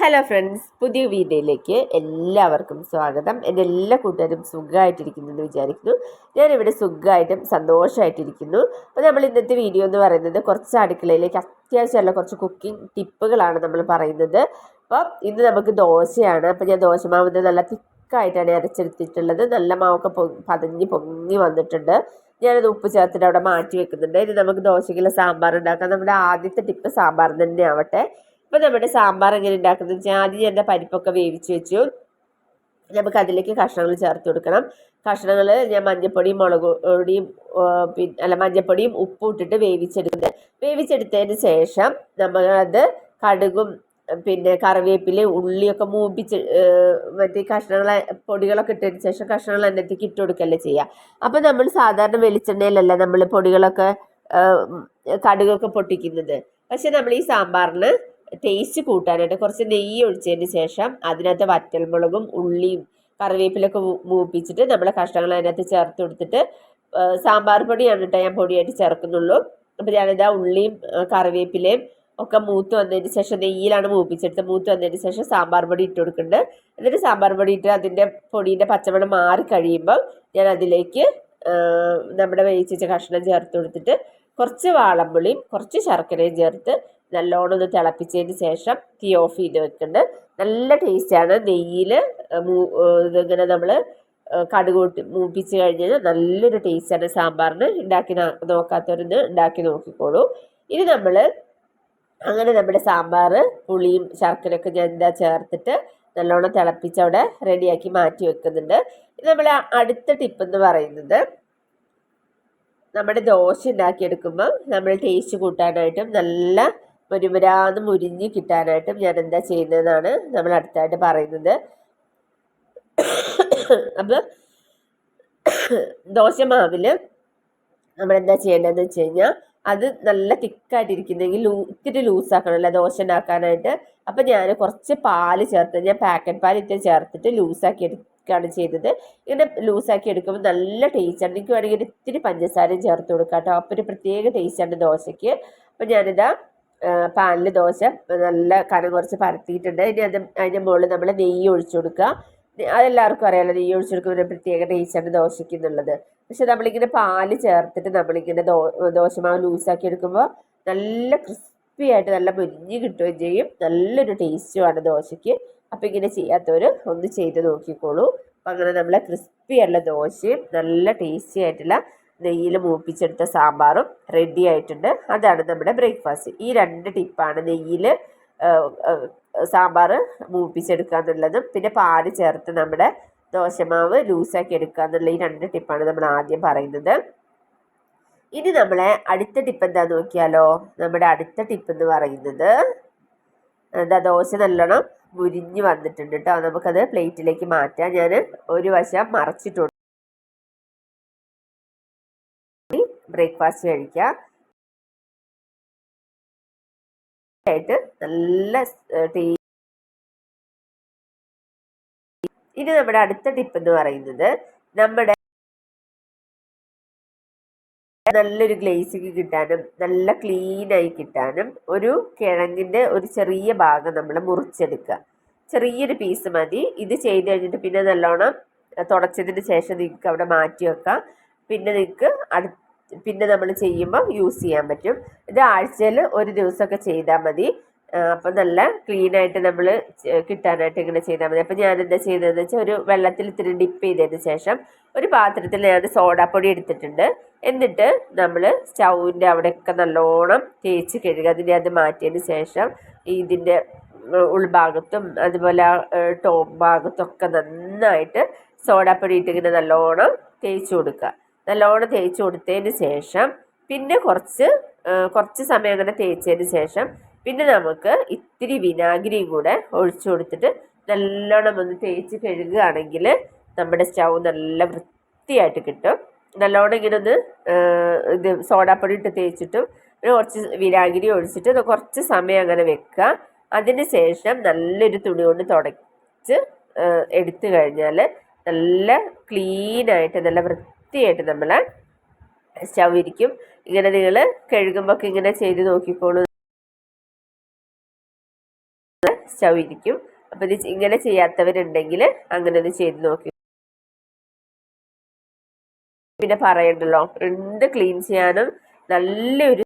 Hello friends പുതിയ വീഡിയോയിലേക്ക് എല്ലാവർക്കും സ്വാഗതം. എന്റെ എല്ലാ കൂട്ടുകാരും സുഖമായിട്ടിരിക്കുന്നു എന്ന് വിചാരിക്കുന്നു. ഞാനിവിടെ സുഖമായിട്ടും സന്തോഷമായിട്ടിരിക്കുന്നു. അപ്പോൾ നമ്മൾ ഇന്നത്തെ വീഡിയോ എന്ന് പറയുന്നത് കുറച്ച് അടുക്കളയിലേക്ക് അത്യാവശ്യമുള്ള കുറച്ച് കുക്കിംഗ് ടിപ്പുകളാണ് നമ്മൾ പറയുന്നത്. അപ്പോൾ ഇന്ന് നമുക്ക് ദോശയാണ്. അപ്പോൾ ഞാൻ ദോശമാവിന്റെ നല്ല തിക്കായിട്ടാണ് അരച്ചെടുത്തിട്ടുള്ളത്. നല്ല മാവൊക്കെ പതഞ്ഞ് പൊങ്ങി വന്നിട്ടുണ്ട്. ഞാനത് ഉപ്പ് ചേർത്തിട്ട് അവിടെ മാറ്റി വെക്കുന്നുണ്ട്. ഇനി നമുക്ക് ദോശയ്ക്കുള്ള സാമ്പാർ ഉണ്ടാക്കാം. നമ്മുടെ ആദ്യത്തെ ടിപ്പ് സാമ്പാർ തന്നെ ആവട്ടെ. ഇപ്പം നമ്മുടെ സാമ്പാർ എങ്ങനെ ഉണ്ടാക്കുന്നത് വെച്ചാൽ ആദ്യം ഞാൻ പരിപ്പൊക്കെ വേവിച്ച് വെച്ചു. നമുക്ക് അതിലേക്ക് കഷ്ണങ്ങൾ ചേർത്ത് കൊടുക്കണം. കഷ്ണങ്ങൾ ഞാൻ മഞ്ഞപ്പൊടിയും മുളക് പൊടിയും പിന്നെ അല്ല മഞ്ഞൾപ്പൊടിയും ഉപ്പും ഇട്ടിട്ട് വേവിച്ചെടുക്കുന്നത് വേവിച്ചെടുത്തതിന് ശേഷം നമ്മളത് കടുകും പിന്നെ കറിവേപ്പില ഉള്ളിയൊക്കെ മൂപ്പിച്ച് മറ്റേ കഷ്ണങ്ങളെ പൊടികളൊക്കെ ഇട്ടതിന് ശേഷം കഷ്ണങ്ങൾ എണ്ണത്തേക്ക് ഇട്ട് കൊടുക്കല്ലേ ചെയ്യുക അപ്പോൾ നമ്മൾ സാധാരണ വെളിച്ചെണ്ണയിലല്ല നമ്മൾ പൊടികളൊക്കെ കടുകൊക്കെ പൊട്ടിക്കുന്നത്. പക്ഷെ നമ്മൾ ഈ സാമ്പാറിന് ടേസ്റ്റ് കൂട്ടാനായിട്ട് കുറച്ച് നെയ്യ് ഒഴിച്ചതിന് ശേഷം അതിനകത്ത് വറ്റൽമുളകും ഉള്ളിയും കറിവേപ്പിലൊക്കെ മൂപ്പിച്ചിട്ട് നമ്മൾ കഷ്ണങ്ങൾ അതിനകത്ത് ചേർത്ത് കൊടുത്തിട്ട് സാമ്പാർ പൊടിയാണ് കേട്ടോ ഞാൻ പൊടിയായിട്ട് ചേർക്കുന്നുള്ളൂ. അപ്പോൾ ഞാനിതാ ഉള്ളിയും കറിവേപ്പിലയും ഒക്കെ മൂത്ത് വന്നതിന് ശേഷം നെയ്യിലാണ് മൂപ്പിച്ചെടുത്ത് മൂത്ത് വന്നതിന് ശേഷം സാമ്പാർ പൊടി ഇട്ട് കൊടുക്കുന്നുണ്ട്. എന്നിട്ട് സാമ്പാർ പൊടി ഇട്ട് അതിന്റെ പൊടീന്റെ പച്ചമണം മാറി കഴിയുമ്പോൾ ഞാൻ അതിലേക്ക് നമ്മുടെ വേവിച്ച കഷ്ണം ചേർത്ത് കൊടുത്തിട്ട് കുറച്ച് വാളമ്പുളിയും കുറച്ച് ശർക്കരയും ചേർത്ത് നല്ലോണം ഒന്ന് തിളപ്പിച്ചതിന് ശേഷം തീ ഓഫ് ചെയ്ത് വെക്കുന്നുണ്ട് നല്ല ടേസ്റ്റാണ് നെയ്യിൽ ഇങ്ങനെ നമ്മൾ കടുക് കൂട്ടി മൂപ്പിച്ച് കഴിഞ്ഞാൽ നല്ലൊരു ടേസ്റ്റാണ് സാമ്പാറിന്. ഉണ്ടാക്കി നോക്കാത്തവരൊന്ന് ഉണ്ടാക്കി നോക്കിക്കോളൂ. ഇനി നമ്മൾ അങ്ങനെ നമ്മുടെ സാമ്പാർ പുളിയും ശർക്കരയൊക്കെ ഞാൻ എന്താ ചേർത്തിട്ട് നല്ലോണം തിളപ്പിച്ച് അവിടെ റെഡിയാക്കി മാറ്റി വെക്കുന്നുണ്ട്. ഇത് നമ്മൾ അടുത്ത ടിപ്പ് എന്ന് പറയുന്നത് നമ്മുടെ ദോശ ഉണ്ടാക്കിയെടുക്കുമ്പോൾ നമ്മൾ ടേസ്റ്റ് കൂട്ടാനായിട്ടും നല്ല മുരുമുരാന്ന് മുരിഞ്ഞ് കിട്ടാനായിട്ടും ഞാൻ എന്താ ചെയ്യുന്നതെന്നാണ് നമ്മൾ അടുത്തായിട്ട് പറയുന്നത്. അപ്പം നമ്മൾ എന്താ ചെയ്യേണ്ടതെന്ന് വെച്ച് കഴിഞ്ഞാൽ അത് നല്ല തിക്കായിട്ടിരിക്കുന്നെങ്കിൽ ലൂ ഇത്തിരി ലൂസാക്കണമല്ലോ ദോശ ഉണ്ടാക്കാനായിട്ട്. അപ്പം ഞാൻ കുറച്ച് പാൽ ചേർത്ത് ഞാൻ പാക്കറ്റ് പാൽ ഇത്തിരി ചേർത്തിട്ട് ലൂസാക്കി എടുക്കുകയാണ് ചെയ്തത്. ഇങ്ങനെ ലൂസാക്കി എടുക്കുമ്പോൾ നല്ല ടേസ്റ്റാണ് എനിക്ക് വേണമെങ്കിൽ ഇത്തിരി പഞ്ചസാരയും ചേർത്ത് കൊടുക്കാം കേട്ടോ. അപ്പോൾ ഒരു പ്രത്യേക ടേസ്റ്റാണ് ദോശയ്ക്ക്. അപ്പം ഞാനിതാ പാനിൽ ദോശ നല്ല കനം കുറച്ച് പരത്തിയിട്ടുണ്ട്. ഇനി അത് അതിന്റെ മുകളിൽ നമ്മൾ നെയ്യ് ഒഴിച്ചു കൊടുക്കുക. അതെല്ലാവർക്കും അറിയാമല്ലോ നെയ്യ് ഒഴിച്ചു കൊടുക്കുന്ന ഒരു പ്രത്യേക ടേസ്റ്റാണ് ദോശയ്ക്ക് എന്നുള്ളത്. പക്ഷെ നമ്മളിങ്ങനെ പാൽ ചേർത്തിട്ട് നമ്മളിങ്ങനെ ദോ ദോശമാവ് ലൂസാക്കി എടുക്കുമ്പോൾ നല്ല ക്രിസ്പി ആയിട്ട് നല്ല മുരിഞ്ഞ് കിട്ടുകയും ചെയ്യും. നല്ലൊരു ടേസ്റ്റുമാണ് ദോശയ്ക്ക്. അപ്പോൾ ഇങ്ങനെ ചെയ്യാത്തവർ ഒന്ന് ചെയ്ത് നോക്കിക്കോളൂ. അപ്പം അങ്ങനെ നമ്മളെ ക്രിസ്പി ആയിട്ടുള്ള ദോശയും നല്ല ടേസ്റ്റി ആയിട്ടുള്ള നെയ്യിൽ മൂപ്പിച്ചെടുത്ത സാമ്പാറും റെഡി ആയിട്ടുണ്ട്. അതാണ് നമ്മുടെ ബ്രേക്ക്ഫാസ്റ്റ് ഈ രണ്ട് ടിപ്പാണ് നെയ്യിൽ സാമ്പാർ മൂപ്പിച്ചെടുക്കുക എന്നുള്ളതും. പിന്നെ പാൽ ചേർത്ത് നമ്മുടെ ദോശമാവ് ലൂസാക്കി എടുക്കുക എന്നുള്ള ഈ രണ്ട് ടിപ്പാണ് നമ്മൾ ആദ്യം പറയുന്നത്. ഇനി നമ്മളെ അടുത്ത ടിപ്പ് എന്താ നോക്കിയാലോ? നമ്മുടെ അടുത്ത ടിപ്പ് എന്ന് പറയുന്നത് എന്താ? ദോശ നല്ലോണം മുരിഞ്ഞ് വന്നിട്ടുണ്ട് കേട്ടോ നമുക്കത് പ്ലേറ്റിലേക്ക് മാറ്റാം ഞാൻ ഒരു വശം മറച്ചിട്ടുണ്ട്. ബ്രേക്ക്ഫാസ്റ്റ് കഴിക്കുക. ആയിട്ട് നല്ല ഇനി നമ്മുടെ അടുത്ത ടിപ്പ് എന്ന് പറയുന്നത് നമ്മുടെ നല്ലൊരു ഗ്ലേസിങ് കിട്ടാനും നല്ല ക്ലീനായി കിട്ടാനും ഒരു കിഴങ്ങിന്റെ ഒരു ചെറിയ ഭാഗം നമ്മൾ മുറിച്ചെടുക്കുക. ചെറിയൊരു പീസ് മതി. ഇത് ചെയ്ത് കഴിഞ്ഞിട്ട് പിന്നെ നല്ലോണം തുടച്ചതിന് ശേഷം നിങ്ങൾക്ക് അവിടെ മാറ്റി വെക്കാം. പിന്നെ നിങ്ങൾക്ക് അടുത്ത പിന്നെ നമ്മൾ ചെയ്യുമ്പോൾ യൂസ് ചെയ്യാൻ പറ്റും. ഇത് ആഴ്ചയിൽ ഒരു ദിവസമൊക്കെ ചെയ്താൽ മതി. അപ്പം നല്ല ക്ലീൻ ആയിട്ട് നമ്മൾ കിട്ടാനായിട്ട് ഇങ്ങനെ ചെയ്താൽ മതി. അപ്പം ഞാൻ എന്താ ചെയ്തതെന്ന് വെച്ചാൽ ഒരു വെള്ളത്തിൽ ഇത്തിരി ഡിപ്പ് ചെയ്തതിന് ശേഷം ഒരു പാത്രത്തിൽ ഞാൻ സോഡാപ്പൊടി എടുത്തിട്ടുണ്ട്. എന്നിട്ട് നമ്മൾ സ്റ്റൗവിന്റെ അവിടെയൊക്കെ നല്ലോണം തേച്ച് കഴുകുക. അതിന്റെ അത് മാറ്റിയതിന് ശേഷം ഇതിന്റെ ഉൾഭാഗത്തും അതുപോലെ ടോപ്പ് ഭാഗത്തൊക്കെ നന്നായിട്ട് സോഡാപ്പൊടി ഇട്ടിങ്ങനെ നല്ലോണം തേച്ച് കൊടുക്കുക. നല്ലോണം തേച്ച് കൊടുത്തതിന് ശേഷം പിന്നെ കുറച്ച് കുറച്ച് സമയം അങ്ങനെ തേച്ചതിന് ശേഷം പിന്നെ നമുക്ക് ഇത്തിരി വിനാഗിരിയും കൂടെ ഒഴിച്ചു കൊടുത്തിട്ട് നല്ലോണം ഒന്ന് തേച്ച് കഴുകുകയാണെങ്കിൽ നമ്മുടെ സ്റ്റൗ നല്ല വൃത്തിയായിട്ട് കിട്ടും. നല്ലോണം ഇങ്ങനെ ഒന്ന് ഇത് സോഡാപ്പൊടി ഇട്ട് തേച്ചിട്ടും പിന്നെ കുറച്ച് വിനാഗിരി ഒഴിച്ചിട്ട് കുറച്ച് സമയം അങ്ങനെ വെക്കുക. അതിന് ശേഷം നല്ലൊരു തുണി കൊണ്ട് തുടച്ച് എടുത്തു കഴിഞ്ഞാൽ നല്ല ക്ലീനായിട്ട് നല്ല വൃത്തിയായിട്ട് നമ്മൾ ഇരിക്കും ഇങ്ങനെ നിങ്ങൾ കഴുകുമ്പോൾ ഇങ്ങനെ ചെയ്ത് നോക്കിക്കോളൂ. സ്റ്റൗ ഇരിക്കും അപ്പോൾ ഇത് ഇങ്ങനെ ചെയ്യാത്തവരുണ്ടെങ്കിൽ അങ്ങനെ ഒന്ന് ചെയ്ത് നോക്കി. പിന്നെ പറയണ്ടല്ലോ എന്ത് ക്ലീൻ ചെയ്യാനും നല്ലൊരു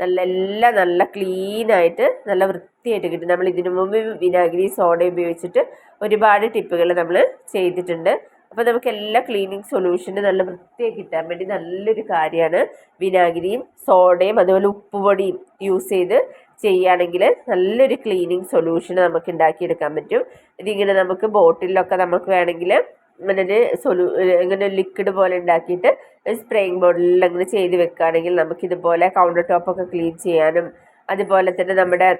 നല്ല എല്ലാം നല്ല ക്ലീൻ ആയിട്ട് നല്ല വൃത്തിയായിട്ട് കിട്ടും. നമ്മൾ ഇതിനു മുമ്പ് വിനാഗിരി സോഡ ഉപയോഗിച്ചിട്ട് ഒരുപാട് ടിപ്പുകൾ നമ്മൾ ചെയ്തിട്ടുണ്ട്. അപ്പോൾ നമുക്ക് എല്ലാ ക്ലീനിങ് സൊല്യൂഷനും നല്ല വൃത്തിയായി കിട്ടാൻ വേണ്ടി നല്ലൊരു കാര്യമാണ് വിനാഗിരിയും സോഡയും അതുപോലെ ഉപ്പുപൊടിയും യൂസ് ചെയ്ത് ചെയ്യുകയാണെങ്കിൽ നല്ലൊരു ക്ലീനിങ് സൊല്യൂഷൻ നമുക്ക് ഉണ്ടാക്കിയെടുക്കാൻ പറ്റും. ഇതിങ്ങനെ നമുക്ക് ബോട്ടിലൊക്കെ നമുക്ക് വേണമെങ്കിൽ ഇങ്ങനെ സൊലു ഇങ്ങനെ ലിക്വിഡ് പോലെ ഉണ്ടാക്കിയിട്ട് സ്പ്രേയിങ് ബോട്ടിലിൽ അങ്ങനെ ചെയ്ത് വെക്കുകയാണെങ്കിൽ നമുക്കിതുപോലെ കൗണ്ടർ ടോപ്പൊക്കെ ക്ലീൻ ചെയ്യാനും അതുപോലെ തന്നെ നമ്മുടെ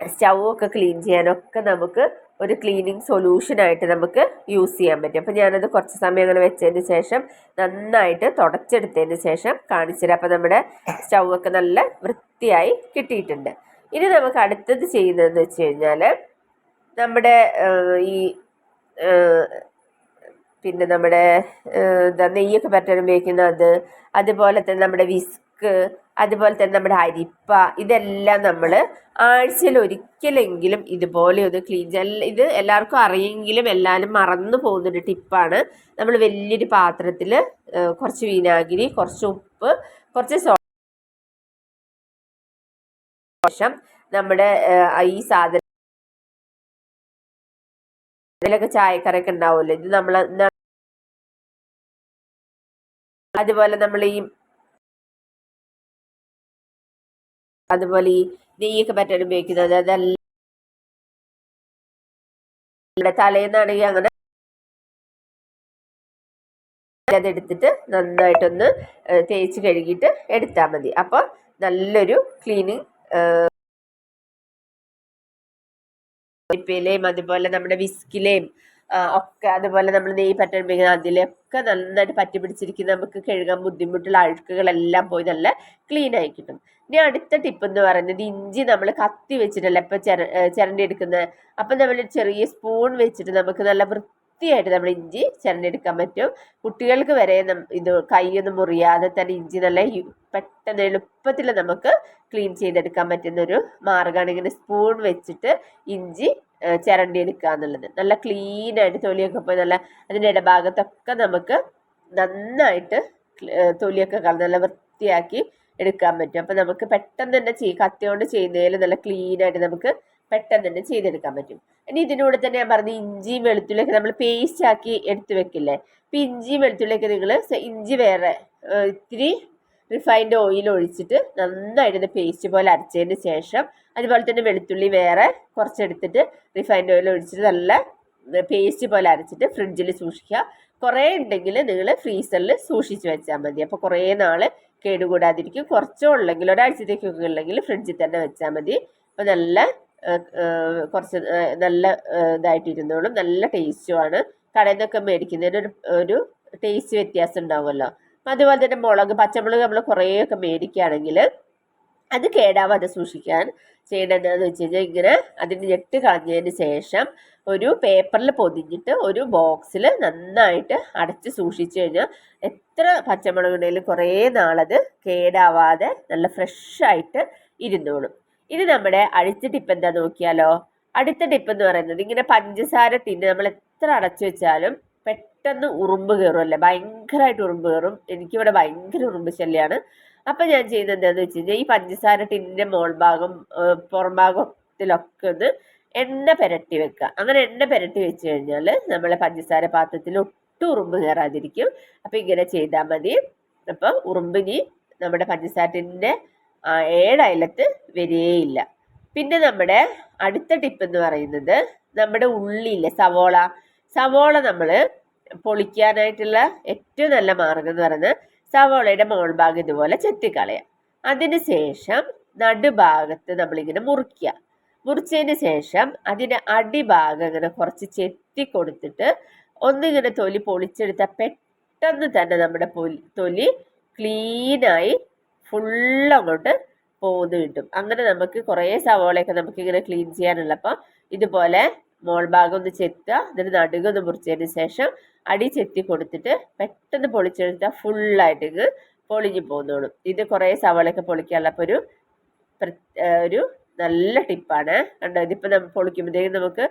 സ്റ്റൗ ഒക്കെ ക്ലീൻ ചെയ്യാനൊക്കെ നമുക്ക് ഒരു ക്ലീനിങ് സൊല്യൂഷനായിട്ട് നമുക്ക് യൂസ് ചെയ്യാൻ പറ്റും. അപ്പോൾ ഞാനത് കുറച്ച് സമയം അങ്ങനെ വെച്ചതിന് ശേഷം നന്നായിട്ട് തുടച്ചെടുത്തതിന് ശേഷം കാണിച്ചുതരാം അപ്പോൾ നമ്മുടെ സ്റ്റൗ ഒക്കെ നല്ല വൃത്തിയായി കിട്ടിയിട്ടുണ്ട്. ഇനി നമുക്ക് അടുത്തത് ചെയ്യുന്നതെന്ന് വെച്ച് കഴിഞ്ഞാൽ നമ്മുടെ ഈ പിന്നെ നമ്മുടെ നെയ്യൊക്കെ പറ്റാൻ ഉപയോഗിക്കുന്ന അത് അതുപോലെ തന്നെ നമ്മുടെ വിസ്ക് അതുപോലെ തന്നെ നമ്മുടെ അരിപ്പ ഇതെല്ലാം നമ്മൾ ആഴ്ചയിൽ ഒരിക്കലെങ്കിലും ഇതുപോലെ ഒന്ന് ക്ലീൻ ചെയ്യാൻ ഇത് എല്ലാവർക്കും അറിയെങ്കിലും എല്ലാവരും മറന്നു പോകുന്നൊരു ടിപ്പാണ്. നമ്മൾ വലിയൊരു പാത്രത്തിൽ കുറച്ച് വിനാഗിരി കുറച്ച് ഉപ്പ് കുറച്ച് സോ ശേഷം നമ്മുടെ ഈ സാധനം ഇതിലൊക്കെ ചായക്കറിയൊക്കെ ഉണ്ടാവുമല്ലോ? ഇത് നമ്മൾ അതുപോലെ നമ്മൾ ഈ അതുപോലെ ഈ നെയ്യൊക്കെ പറ്റാൻ ഉപയോഗിക്കുന്നത്. അതെല്ലാം തലേന്നാണെങ്കിൽ അങ്ങനെ അതെടുത്തിട്ട് നന്നായിട്ടൊന്ന് തേച്ച് കഴുകിയിട്ട് എടുത്താൽ മതി. അപ്പോൾ നല്ലൊരു ക്ലീനിങ് ിലെയും അതുപോലെ നമ്മുടെ വിസ്കിലെയും ഒക്കെ അതുപോലെ നമ്മൾ നെയ്യ് പറ്റുമ്പോൾ അതിലൊക്കെ നന്നായിട്ട് പറ്റി പിടിച്ചിരിക്കുന്ന നമുക്ക് കഴുകാൻ ബുദ്ധിമുട്ടുള്ള അഴുക്കുകളെല്ലാം പോയി നല്ല ക്ലീൻ ആയി കിട്ടും. ഇനി അടുത്ത ടിപ്പ് എന്ന് പറയുന്നത് ഇഞ്ചി നമ്മൾ കത്തി വെച്ചിട്ടല്ല ഇപ്പം ചിര ചിരണ്ടി എടുക്കുന്നത് അപ്പം നമ്മൾ ചെറിയ സ്പൂൺ വെച്ചിട്ട് നമുക്ക് നല്ല വൃത്തിയായിട്ട് നമ്മൾ ഇഞ്ചി ചിരണ്ടെടുക്കാൻ പറ്റും. കുട്ടികൾക്ക് വരെ ഇത് കൈയൊന്നും മുറിയാതെ തന്നെ ഇഞ്ചി നല്ല പെട്ടെന്ന് എളുപ്പത്തിൽ നമുക്ക് ക്ലീൻ ചെയ്തെടുക്കാൻ പറ്റുന്ന ഒരു മാർഗമാണ്. ഇങ്ങനെ സ്പൂൺ വെച്ചിട്ട് ഇഞ്ചി ചിരണ്ടി എടുക്കുക എന്നുള്ളത്. നല്ല ക്ലീൻ ആയിട്ട് തൊലിയൊക്കെ പോയി നല്ല അതിന്റെ ഇടഭാഗത്തൊക്കെ നമുക്ക് നന്നായിട്ട് തൊലിയൊക്കെ കളഞ്ഞ് നല്ല വൃത്തിയാക്കി എടുക്കാൻ പറ്റും. അപ്പം നമുക്ക് പെട്ടെന്ന് തന്നെ ചെയ്യും കത്തിയോണ്ട് ചെയ്യുന്നതിൽ നല്ല ക്ലീൻ ആയിട്ട് നമുക്ക് പെട്ടെന്ന് തന്നെ ചെയ്തെടുക്കാൻ പറ്റും. ഇനി ഇതിനോട് തന്നെ ഞാൻ പറഞ്ഞ ഇഞ്ചിയും വെളുത്തുള്ളിയൊക്കെ നമ്മൾ പേസ്റ്റ് ആക്കി എടുത്തു വെക്കില്ലേ? അപ്പം ഇഞ്ചിയും വെളുത്തുള്ളിയൊക്കെ നിങ്ങൾ ഇഞ്ചി വേറെ ഇത്തിരി റിഫൈൻഡ് ഓയിൽ ഒഴിച്ചിട്ട് നന്നായിട്ട് പേസ്റ്റ് പോലെ അരച്ചതിന് ശേഷം അതുപോലെ തന്നെ വെളുത്തുള്ളി വേറെ കുറച്ചെടുത്തിട്ട് റിഫൈൻഡ് ഓയിൽ ഒഴിച്ചിട്ട് നല്ല പേസ്റ്റ് പോലെ അരച്ചിട്ട് ഫ്രിഡ്ജിൽ സൂക്ഷിക്കുക. കുറേ ഉണ്ടെങ്കിൽ നിങ്ങൾ ഫ്രീസറിൽ സൂക്ഷിച്ച് വെച്ചാൽ മതി. അപ്പോൾ കുറേ നാൾ കേടുകൂടാതിരിക്കും. കുറച്ചോ ഉള്ളെങ്കിൽ ഒരാഴ്ചത്തേക്കൊക്കെ ഉള്ളെങ്കിൽ ഫ്രിഡ്ജിൽ തന്നെ വെച്ചാൽ മതി. അപ്പോൾ നല്ല കുറച്ച് നല്ല ഇതായിട്ടിരുന്നോളും. നല്ല ടേസ്റ്റുമാണ് കടയിൽ നിന്നൊക്കെ മേടിക്കുന്നതിന് ഒരു ഒരു ടേസ്റ്റ് വ്യത്യാസം ഉണ്ടാവുമല്ലോ. അതുപോലെ തന്നെ മുളക് പച്ചമുളക് നമ്മൾ കുറേയൊക്കെ മേടിക്കുകയാണെങ്കിൽ അത് കേടാവാതെ സൂക്ഷിക്കാൻ ചെയ്യേണ്ടതെന്ന് വെച്ച് കഴിഞ്ഞാൽ ഇങ്ങനെ അതിന് ഞെട്ട് കളഞ്ഞതിന് ശേഷം ഒരു പേപ്പറിൽ പൊതിഞ്ഞിട്ട് ഒരു ബോക്സിൽ നന്നായിട്ട് അടച്ച് സൂക്ഷിച്ചു കഴിഞ്ഞാൽ എത്ര പച്ചമുളകുണ്ടെങ്കിലും കുറേ നാളത് കേടാവാതെ നല്ല ഫ്രഷായിട്ട് ഇരുന്നോളും. ഇനി നമ്മുടെ അടുത്ത ടിപ്പ് എന്താ നോക്കിയാലോ? അടുത്ത ടിപ്പ് എന്ന് പറയുന്നത് ഇങ്ങനെ പഞ്ചസാര തിന്ന് നമ്മൾ എത്ര അടച്ചു വെച്ചാലും പെട്ടെന്ന് ഉറുമ്പ് കയറും അല്ലേ? ഭയങ്കരമായിട്ട് ഉറുമ്പ് കയറും എനിക്കിവിടെ ഭയങ്കര ഉറുമ്പ് ശല്യമാണ് അപ്പം ഞാൻ ചെയ്യുന്നത് എന്താണെന്ന് വെച്ച് കഴിഞ്ഞാൽ ഈ പഞ്ചസാര ടിന്നിന്റെ പുറം ഭാഗത്തിലൊക്കെ ഒന്ന് എണ്ണ പുരട്ടി വെക്കുക. അങ്ങനെ എണ്ണ പുരട്ടി വെച്ച് കഴിഞ്ഞാൽ നമ്മളെ പഞ്ചസാര പാത്രത്തിൽ ഒട്ടും ഉറുമ്പ് കയറാതിരിക്കും അപ്പം ഇങ്ങനെ ചെയ്താൽ മതി. അപ്പം ഉറുമ്പിനി നമ്മുടെ പഞ്ചസാര ടിന്നിന്റെ ഏഴയലത്ത് വരികയില്ല പിന്നെ നമ്മുടെ അടുത്ത ടിപ്പ് എന്ന് പറയുന്നത് നമ്മുടെ ഉള്ളിയില്ലേ സവോള. സവോള നമ്മൾ പൊളിക്കാനായിട്ടുള്ള ഏറ്റവും നല്ല മാർഗം എന്ന് പറയുന്നത് സവോളയുടെ മോൾ മോൾഭാഗം ഇതുപോലെ ചെത്തിക്കളയാം അതിന് ശേഷം നടുഭാഗത്ത് നമ്മളിങ്ങനെ മുറിക്കുക. മുറിച്ചതിന് ശേഷം അതിന്റെ അടിഭാഗം ഇങ്ങനെ കുറച്ച് ചെത്തി കൊടുത്തിട്ട് ഒന്നിങ്ങനെ തൊലി പൊളിച്ചെടുത്താൽ പെട്ടെന്ന് തന്നെ നമ്മുടെ തൊലി ക്ലീനായി ഫുള്ളങ്ങോട്ട് പോകുന്നു കിട്ടും. അങ്ങനെ നമുക്ക് കുറേ സവോളയൊക്കെ നമുക്കിങ്ങനെ ക്ലീൻ ചെയ്യാനുള്ളപ്പോൾ ഇതുപോലെ മോൾ ഭാഗം ഒന്ന് ചെത്തുക എന്നിട്ട് നടുക ഒന്ന് മുറിച്ചതിന് ശേഷം അടി ചെത്തി കൊടുത്തിട്ട് പെട്ടെന്ന് പൊളിച്ചെടുത്താൽ ഫുള്ളായിട്ട് ഇങ്ങ് പൊളിഞ്ഞു പോകുന്നോളും ഇത് കുറേ സവാളയൊക്കെ പൊളിക്കാനുള്ളപ്പോൾ ഒരു ഒരു നല്ല ടിപ്പാണ്. കണ്ടോ? ഇതിപ്പോൾ നമ്മൾ പൊളിക്കുമ്പോഴത്തേക്കും നമുക്ക്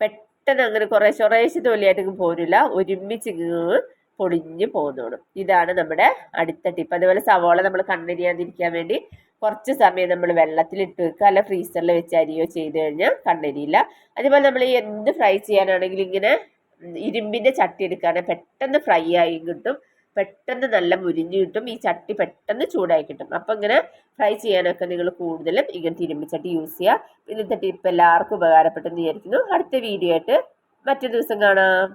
പെട്ടെന്ന് അങ്ങനെ കുറേശ്ശെ കുറേശ്ശെ തൊലിയായിട്ട് പോരില്ല. ഒരുമിച്ച് ഇങ്ങ് പൊടിഞ്ഞ് പോകുന്നുള്ളൂ ഇതാണ് നമ്മുടെ അടുത്ത ടിപ്പ് അതുപോലെ സവോള നമ്മൾ കണ്ണെരിയാതിരിക്കാൻ വേണ്ടി കുറച്ച് സമയം നമ്മൾ വെള്ളത്തിലിട്ട് വെക്കുക. അല്ല ഫ്രീസറിൽ വെച്ച് അരിയോ ചെയ്ത് കഴിഞ്ഞാൽ കണ്ണെരിയില്ല. അതുപോലെ നമ്മൾ എന്ത് ഫ്രൈ ചെയ്യാനാണെങ്കിലും ഇങ്ങനെ ഇരുമ്പിന്റെ ചട്ടി എടുക്കുകയാണെങ്കിൽ പെട്ടെന്ന് ഫ്രൈ ആയി കിട്ടും. പെട്ടെന്ന് നല്ല മുരിഞ്ഞു കിട്ടും. ഈ ചട്ടി പെട്ടെന്ന് ചൂടായി കിട്ടും. അപ്പം ഇങ്ങനെ ഫ്രൈ ചെയ്യാനൊക്കെ നിങ്ങൾ കൂടുതലും ഇങ്ങനത്തെ ഇരുമ്പ് ചട്ടി യൂസ് ചെയ്യുക. ഇന്നത്തെ ടിപ്പ് എല്ലാവർക്കും ഉപകാരപ്പെട്ടെന്ന് വിചാരിക്കുന്നു. അടുത്ത വീഡിയോ ആയിട്ട് മറ്റു ദിവസം കാണാം.